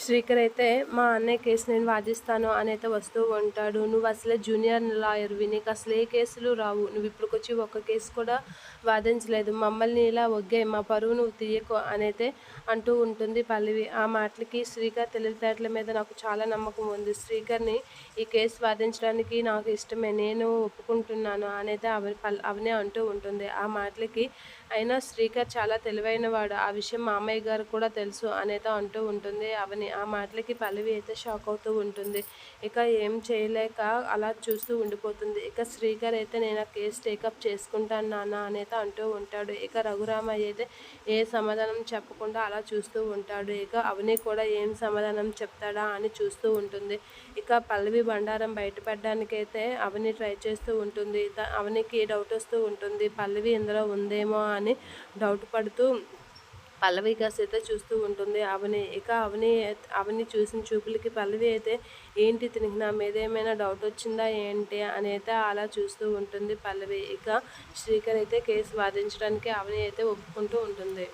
శ్రీకర్ అయితే మా అన్నయ్య కేసు నేను వాదిస్తాను అని అయితే వస్తూ ఉంటాడు నువ్వు అసలే జూనియర్ లాయర్వి నీకు అసలు ఏ కేసులు రావు. నువ్వు ఇప్పటికొచ్చి ఒక్క కేసు కూడా వాదించలేదు. మమ్మల్ని ఇలా ఒగ్గాయి మా పరువు నువ్వు తీయకు అని అయితే అంటూ ఉంటుంది పల్లవి. ఆ మాటలకి శ్రీకర్ తెలివితేటల మీద నాకు చాలా నమ్మకం ఉంది. శ్రీకర్ని ఈ కేసు వాదించడానికి నాకు ఇష్టమే నేను ఒప్పుకుంటున్నాను అని అయితే పల్ అవనే అంటూ ఉంటుంది. ఆ మాటలకి అయినా శ్రీకర్ చాలా తెలివైనవాడు. ఆ విషయం మామయ్య గారు కూడా తెలుసు అనేది అంటూ ఉంటుంది అవని. ఆ మాటలకి పల్లవి అయితే షాక్ అవుతూ ఉంటుంది. ఇక ఏం చేయలేక అలా చూస్తూ ఉండిపోతుంది. ఇక శ్రీకర్ అయితే నేను ఆ కేసు టేకప్ చేసుకుంటాను నాన్న అనేది అంటూ ఉంటాడు. ఇక రఘురామయ్య అయితే ఏ సమాధానం చెప్పకుండా అలా చూస్తూ ఉంటాడు. ఇక అవని కూడా ఏం సమాధానం చెప్తాడా అని చూస్తూ ఉంటుంది. ఇక పల్లవి బండారం బయటపడడానికైతే అవని ట్రై చేస్తూ ఉంటుంది. అవనికి డౌట్ వస్తూ ఉంటుంది. పల్లవి ఇందులో ఉందేమో అని డౌట్ పడుతూ పల్లవి కాసైతే చూస్తూ ఉంటుంది. అవని ఇక అవని అవని చూసిన చూపులకి పల్లవి అయితే ఏంటి తినికి నా మీద ఏమైనా డౌట్ వచ్చిందా? ఏంటి? అని అయితే అలా చూస్తూ ఉంటుంది పల్లవి. ఇక శ్రీకర్ అయితే కేసు వాదించడానికి అవని అయితే ఒప్పుకుంటూ ఉంటుంది.